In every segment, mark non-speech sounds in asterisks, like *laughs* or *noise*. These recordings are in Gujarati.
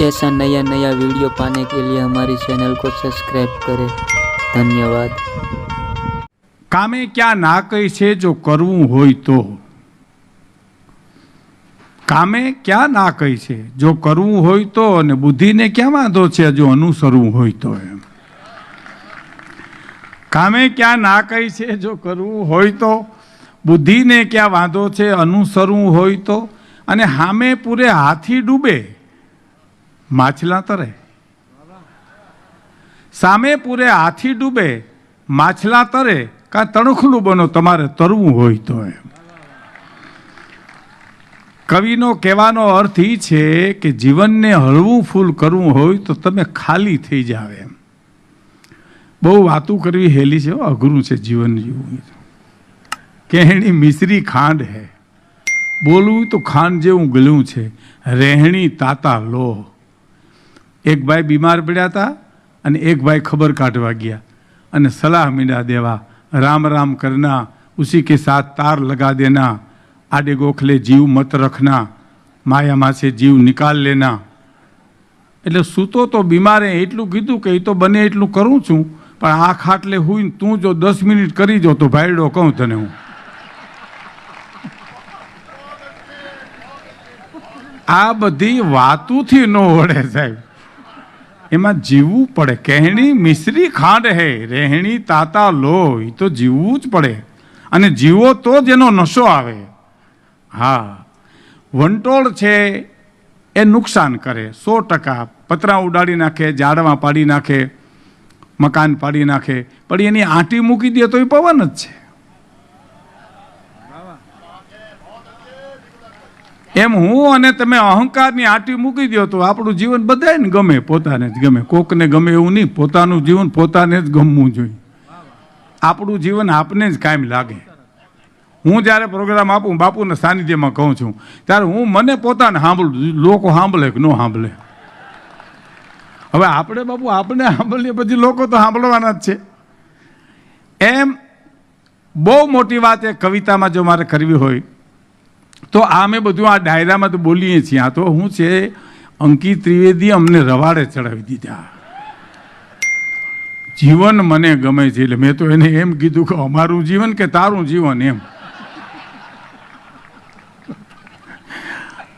ऐसा नया नया वीडियो पाने के लिए हमारी चैनल को सब्सक्राइब करें धन्यवाद કામે ક્યાં ના કહી છે જો કરવું હોય તો કામે ક્યાં ના કહી છે જો કરવું હોય તો અને બુદ્ધિને ક્યાં વાંધો છે જો અનુસરવું હોય તો એમ કામે ક્યાં ના કહી છે જો કરવું હોય તો બુદ્ધિને ક્યાં વાંધો છે અનુસરવું હોય તો અને હામે પૂરે હાથી ડૂબે માછલા તરે. સામે પૂરે હાથી ડૂબે, માછલા તરે, કાં તણખલું બનો, તમારે તરવું હોય તો એમ. કવિનો કહેવાનો અર્થ એ છે કે જીવનને હળવું ફૂલ કરવું હોય તો તમે ખાલી થઈ જાવ એમ. બહુ વાતું કરવી હેલી છે અઘરું છે જીવન જીવવું કેહણી મિશ્રી ખાંડ હે. બોલવું તો ખાંડ જેવું ગળ્યું છે. રહેણી તાતા લો એક ભાઈ બીમાર પડ્યા હતા અને એક ભાઈ ખબર કાઢવા ગયા. અને સલાહ મીડા દેવા, રામ રામ કરના, ઉસી કે સાથ તાર લગા દેના, આડે ગોખલે જીવ મત રખના, માયા માસે જીવ નિકાલ લેના. એટલે સૂતો તો બીમારે એટલું કીધું કે એ તો બને એટલું કરું છું, પણ આ ખાટલે હું તું જો દસ મિનિટ કરી જો તો ભાઈડો કહું તને હું. આ બધી વાતુથી ન વળે સાહેબ. એમાં જીવવું પડે. કહેણી મિશ્રી ખાંડ હે, રહેણી તાતા લો એ તો જીવવું જ પડે. અને જીવો તો જ એનો નશો આવે. હા, વંટોળ છે એ નુકસાન કરે. સો ટકા પતરા ઉડાડી નાખે ઝાડમાં પાડી નાખે, મકાન પાડી નાખે. પણ એની આંટી મૂકી દે તો એ પવન જ છે. એમ હું અને તમે અહંકારની આંટી મૂકી દો તો આપણું જીવન બધાને ગમે, પોતાને જ ગમે. કોકને ગમે એવું નહીં, પોતાનું જીવન પોતાને જ ગમવું જોઈએ. આપણું જીવન આપને જ કાયમ લાગે. હું જ્યારે પ્રોગ્રામ આપું બાપુના સાનિધ્યમાં કહું છું, ત્યારે હું મને પોતાને સાંભળું, લોકો સાંભળે કે ન સાંભળે. હવે આપણે બાપુ આપણે સાંભળીએ પછી લોકો તો સાંભળવાના જ છે. એમ બહુ મોટી વાત એ કવિતામાં જો મારે કરવી હોય તો આ મેં બધું આ ડાયરામાં તો બોલીએ છીએ. આ તો શું છે, અંકિત ત્રિવેદી અમને રવાડે ચડાવી દીધા. જીવન મને ગમે છે એટલે મેં તો એને એમ કીધું કે અમારું જીવન કે તારું જીવન એમ.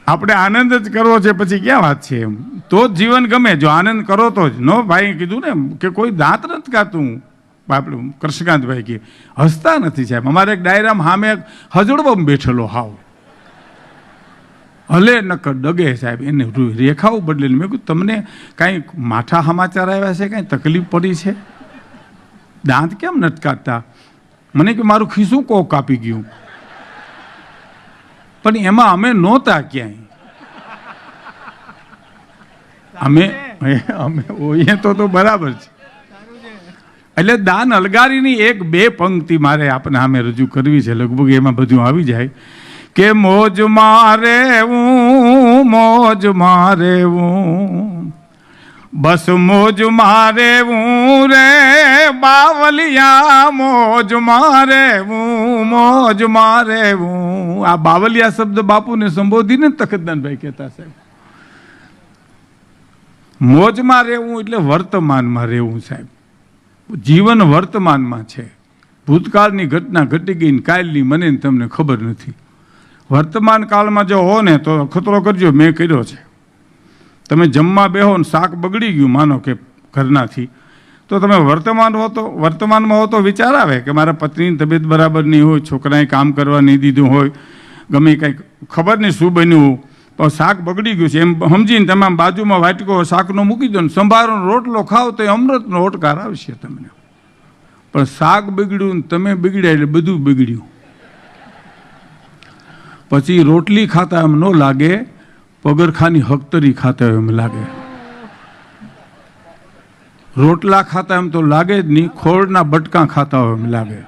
આપણે આનંદ જ કરવો છે, પછી ક્યાં વાત છે એમ? તો જ જીવન ગમે, જો આનંદ કરો તો જ. નો ભાઈ કીધું ને કે કોઈ દાંત નથી કાતું. આપણે કૃષ્ણકાંતભાઈ કે, હસતા નથી સાહેબ. અમારે એક ડાયરામાં સામે હજડબમ બેઠેલો હાવ. હલે નકર ડગે સાહેબ એને રેખાઓ બદલે મેં કીધું તમને કાંઈ માઠા સમાચાર આવ્યા છે? કાંઈ તકલીફ પડી છે? દાંત કેમ નટકાતા મને કે મારું ખીસું કોક કાપી ગયું. પણ એમાં અમે નહોતા ક્યાંય. અમે *laughs* અમે હોઈએ તો તો બરાબર છે. એટલે દાન અલગારીની એક બે પંક્તિ મારે આપણે સામે રજૂ કરવી છે. લગભગ એમાં બધું આવી જાય. કે મોજ મારે હું, મોજ મારે હું. બસ મોજ મારે હું રે, બાવલિયા, મોજ મારે હું, મોજ મારે હું. આ બાવલિયા શબ્દ બાપુને સંબોધીને તખતદાનભાઈ કહેતા સાહેબ. મોજમાં રહેવું એટલે વર્તમાનમાં રહેવું સાહેબ. જીવન વર્તમાનમાં છે. ભૂતકાળની ઘટના ઘટી ગઈ ને કાલની મને તમને ખબર નથી. વર્તમાન કાળમાં જો હો ને, તો ખતરો કરજો, મેં કર્યો છે. તમે જમવા બેહો ને શાક બગડી ગયું, માનો કે ઘરનાથી. તો તમે વર્તમાન હો તો, વર્તમાનમાં હો તો વિચાર આવે કે મારા પત્નીની તબિયત બરાબર નહીં હોય, છોકરાએ કામ કરવા નહીં દીધું હોય, ગમે કંઈક ખબર નહીં શું બન્યું પણ શાક બગડી ગયું છે. એમ સમજીને તમે બાજુમાં વાટકો શાકનો મૂકી દો ને, સંભારો રોટલો ખાઓ તો એ અમૃતનો ઓટકાર આવશે તમને. પણ શાક બગડ્યું ને તમે બગડ્યા એટલે બધું બગડ્યું. પછી રોટલી ખાતા એમ ન લાગે, પગરખાની હકતરી ખાતા એમ લાગે. રોટલા ખાતા એમ તો લાગે જ નહીં, ખોળના બટકા ખાતા હોય એમ લાગે.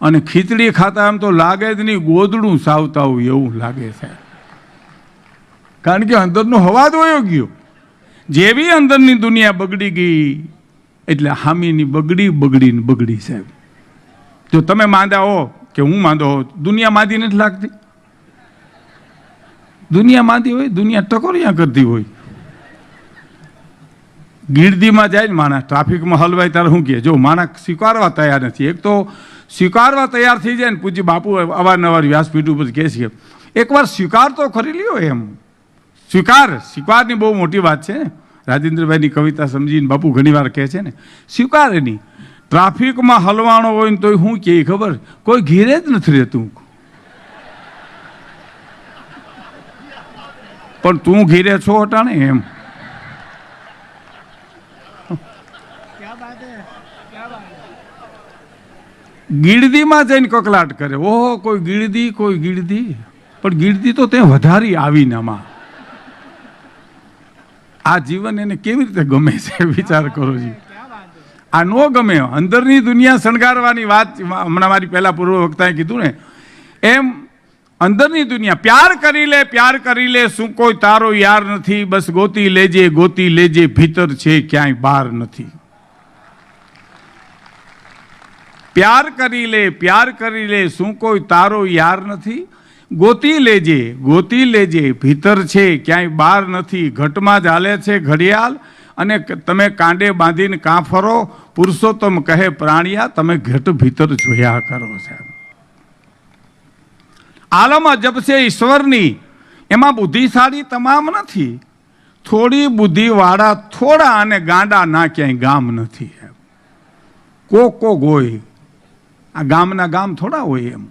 અને ખીચડી ખાતા એમ તો લાગે જ નહીં, ગોદડું સાવતા હોય એવું લાગે છે. કારણ કે અંદરનો હવા જ વયો ગયો. જેવી અંદરની દુનિયા બગડી ગઈ, એટલે હામીની બગડી બગડીને બગડી સાહેબ જો તમે માંદા હો કે હું માંદો હો, દુનિયા માંદી નથી લાગતી. દુનિયા માંદી હોય, દુનિયા ટકોરિયા કરતી હોય. ગીરદીમાં જાય ને માણસ, ટ્રાફિકમાં હલવાય ત્યારે શું કહે? જો માણસ સ્વીકારવા તૈયાર નથી. એક તો સ્વીકારવા તૈયાર થઈ જાય ને પૂજ્ય બાપુ અવારનવાર વ્યાસપીઠ ઉપર કહે છે એકવાર સ્વીકાર તો ખરી લ્યો એમ. સ્વીકાર, સ્વીકારની બહુ મોટી વાત છે. રાજેન્દ્રભાઈની કવિતા સમજીને બાપુ ઘણીવાર કહે છે ને, સ્વીકાર નહીં. ટ્રાફિકમાં હલવાનો હોય ને તોય શું કહે, ખબર? કોઈ ઘેરે જ નથી રહેતું. પણ તું ઘીરે છો અટાણે એમ. ગીડદીમાં જઈને કકલાટ કરે. ઓહો, કોઈ ગીર્દી કોઈ ગીડદી. પણ ગીડદી તો તે વધારી આવીને આમાં. આ જીવન એને કેવી રીતે ગમે છે, *laughs* વિચાર કરો જી. આ નો ગમે. અંદરની દુનિયા શણગારવાની વાત હમણાં મારી પહેલા પૂર્વ વક્તાએ કીધું ને. એમ અંદરની દુનિયા. પ્યાર કરી લે, પ્યાર કરી લે, શું કોઈ તારો યાર નથી? બસ ગોતી લેજે ગોતી લેજે, ભીતર છે, ક્યાંય બહાર નથી. પ્યાર કરી લે, પ્યાર કરી લે, શું કોઈ તારો યાર નથી? ગોતી લેજે ગોતી લેજે, ભીતર છે, ક્યાંય બહાર નથી. ઘટમાં જ હાલે છે ઘડિયાળ અને તમે કાંડે બાંધીને કાં ફરો, પુરુષોત્તમ કહે પ્રાણિયા, તમે ઘટ ભીતર જોયા કરો સાહેબ. આલમ અજબ ઈશ્વરની. એમાં બુદ્ધિશાળી તમામ નથી. થોડી બુદ્ધિવાળા થોડા અને ગાંડા ના ક્યાંય ગામ નથી એમ. કો કો ગોય આ ગામના ગામ થોડા હોય એમ.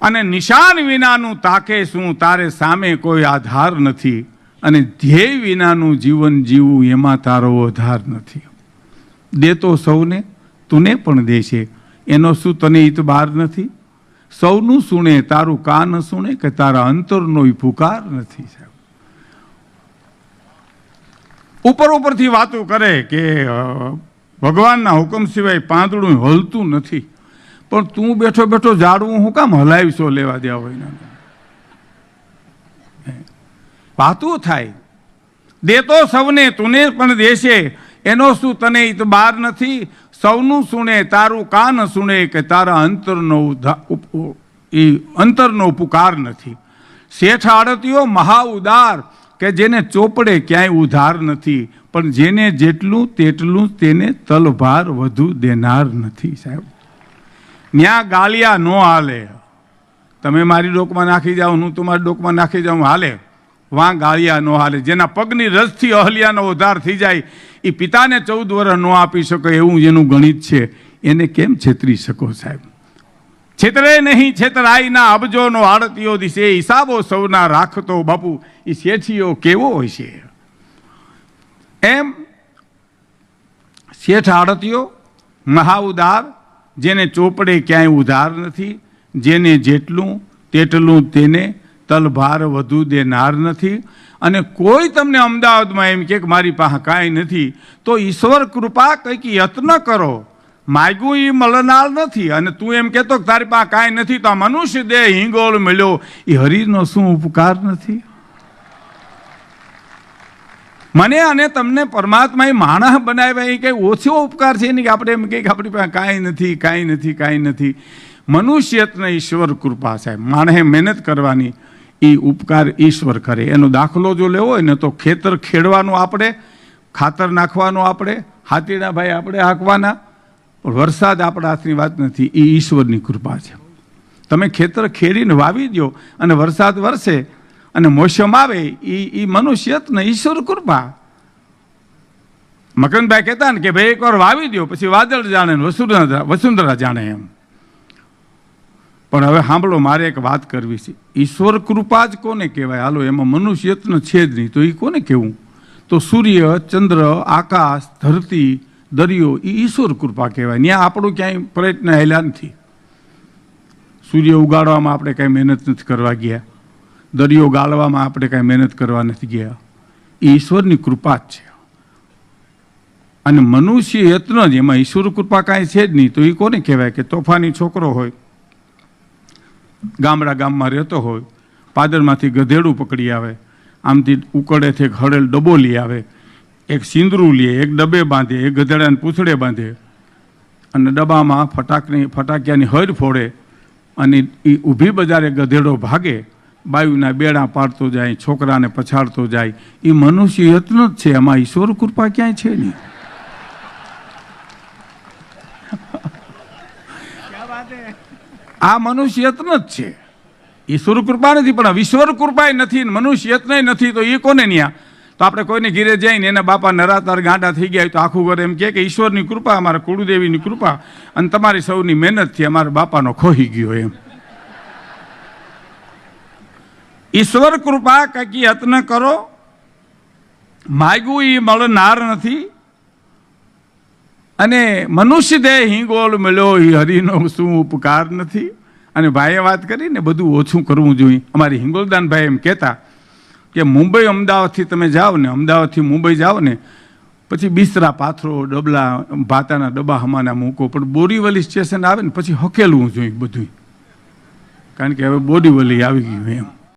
અને નિશાન વિનાનું તાકે શું? તારે સામે કોઈ આધાર નથી. અને ધ્યેય વિનાનું જીવન જીવવું એમાં તારો આધાર નથી. દેતો સૌને, તુને પણ દેશે. એનો શું તને ઇતબાર નથી? સૌનું સુણે, તારું કાન સુણે કે તારા અંતરનો પુકાર નથી સાહેબ. ઉપર ઉપરથી વાતો કરે કે ભગવાનના હુકમ સિવાય પાંદડું હલતું નથી. પણ તું બેઠો બેઠો ઝાડવું હું કામ હલાવીશો લેવા દેવા હોય વાતો થાય. દેતો સૌને, તુને પણ દેશે. એનો શું તને ઇતબાર નથી? સૌનું સુણે, તારું કાન સુણે કે તારા અંતરનો ઉપ- અંતરનો પુકાર નથી. શેઠ આડતીઓ મહા ઉદાર કે જેને ચોપડે ક્યાંય ઉધાર નથી, પણ જેને જેટલું તેટલું તેને તલભાર વધુ દેનાર નથી, સાહેબ. ન્યા ગાલિયા નો હાલે. તમે મારી ડોકમાં નાખી જાઓ, હું તમારી ડોકમાં નાખી જાઉં, હાલે. વાં ગાળિયા નો હાલે. જેના પગની રસથી અહલ્યાનો ઉધાર થઈ જાય. એ પિતાને ચૌદ વર્ષ ન આપી શકો એવું જેનું ગણિત છે. એને કેમ છેતરી શકો સાહેબ? છેતરે નહીં, છેતરાઈના અબજોનો આડતીઓ દિશે. હિસાબો સૌના રાખતો બાપુ. એ શેઠીઓ કેવો હોય છે એમ શેઠ આડતીઓ, મહાઉદાર, જેને ચોપડે ક્યાંય ઉધાર નથી, જેને જેટલું તેટલું તેને તલભાર વધુ દેનાર નથી. અને કોઈ તમને અમદાવાદમાં એમ કે મારી પાસે કાંઈ નથી, તો ઈશ્વર કૃપા કંઈક યત્ન કરો. માગ્યું એ મળનાર નથી. અને તું એમ કહેતો કે તારી પાસે કાંઈ નથી, તો આ મનુષ્ય દેહ હિંગોળ મળ્યો. એ હરિનો શું ઉપકાર નથી? મને અને તમને પરમાત્માએ માણસ બનાવ્યા એ કંઈ ઓછો ઉપકાર છે નહીં કે આપણે એમ કહીએ કે આપણી પાસે કાંઈ નથી કાંઈ નથી કાંઈ નથી. મનુષ્યત્ન ઈશ્વર કૃપા છે માણસે મહેનત કરવાની. એ ઉપકાર ઈશ્વર કરે. એનો દાખલો જો લેવો હોય ને તો ખેતર ખેડવાનું આપણે, ખાતર નાખવાનું આપણે, હાથીના ભાઈ આપણે હાંકવાના. પણ વરસાદ આપણા હાથની વાત નથી એ ઈશ્વરની કૃપા છે. તમે ખેતર ખેડીને વાવી દો અને વરસાદ વરસે અને મોસમ આવે એ એ મનુષ્યત્ન ઈશ્વર કૃપા. મકનભાઈ કહેતા ને કે ભાઈ એકવાર વાવી દો પછી વાદળ જાણે વસુંધરા વસુંધરા જાણે એમ. પણ હવે સાંભળો, મારે એક વાત કરવી છે. ઈશ્વર કૃપા જ કોને કહેવાય? હાલો, એમાં મનુષ્યત્ન છે જ નહીં, તો એ કોને કહેવું? તો સૂર્ય, ચંદ્ર, આકાશ, ધરતી, દરિયો એ ઈશ્વર કૃપા કહેવાય. ત્યાં આપણું ક્યાંય પ્રયત્ન હેલા નથી. સૂર્ય ઉગાડવામાં આપણે કાંઈ મહેનત નથી કરવા ગયા. દરિયો ગાળવામાં આપણે કાંઈ મહેનત કરવા નથી ગયા. એ ઈશ્વરની કૃપા જ છે. અને મનુષ્ય યત્ન જ, એમાં ઈશ્વર કૃપા કાંઈ છે જ નહીં, તો એ કોને કહેવાય કે તોફાની છોકરો હોય? ગામડા ગામમાં રહેતો હોય, પાદરમાંથી ગધેડું પકડી આવે, આમથી ઉકળેથી એક હળેલ ડબ્બો લઈ આવે, એક સિંદરું લે, એક ડબ્બે બાંધે, એક ગધેડાને પૂછડે બાંધે અને ડબ્બામાં ફટાકની, ફટાકિયાની હર ફોડે અને એ ઊભી બજારે ગધેડો ભાગે, બાયુના બેડા પાડતો જાય, છોકરાને પછાડતો જાય. એ મનુષ્ય યત્ન જ છે એમાં ઈશ્વર કૃપા ક્યાંય છે નહીં. આ મનુષ્યત્ન જ છે. ઈશ્વર કૃપા નથી, પણ ઈશ્વર કૃપાય નથી મનુષ્યત્ન નથી, તો એ કોને ન્યા? તો આપણે કોઈને ઘીરે જઈને એના બાપા નરાતાર ગાંડા થઈ ગયા તો આખું ઘર એમ કહે કે ઈશ્વરની કૃપા, અમારા કુળદેવીની કૃપા અને તમારી સૌની મહેનતથી અમારા બાપાનો ખોહી ગયો એમ. ઈશ્વર કૃપા કંઈક યત્ન કરો, માગ્યું એ મળનાર નથી અને મનુષ્ય દેહ હિંગોળ મળ્યો એ હરિનો શું ઉપકાર નથી? અને ભાઈએ વાત કરી ને બધું ઓછું કરવું જોઈએ. અમારી હિંગોલદાન ભાઈ એમ કહેતા કે મુંબઈ અમદાવાદથી તમે જાઓ ને, અમદાવાદથી મુંબઈ જાઓ ને, પછી બિસ્તરા, પાથરો, ડબલા, ભાતાના ડબ્બા હમાના મૂકો, પણ બોરીવલી સ્ટેશન આવે ને, પછી હકેલવું જોઈએ બધું કારણ કે હવે બોરીવલી આવી ગયું એમ.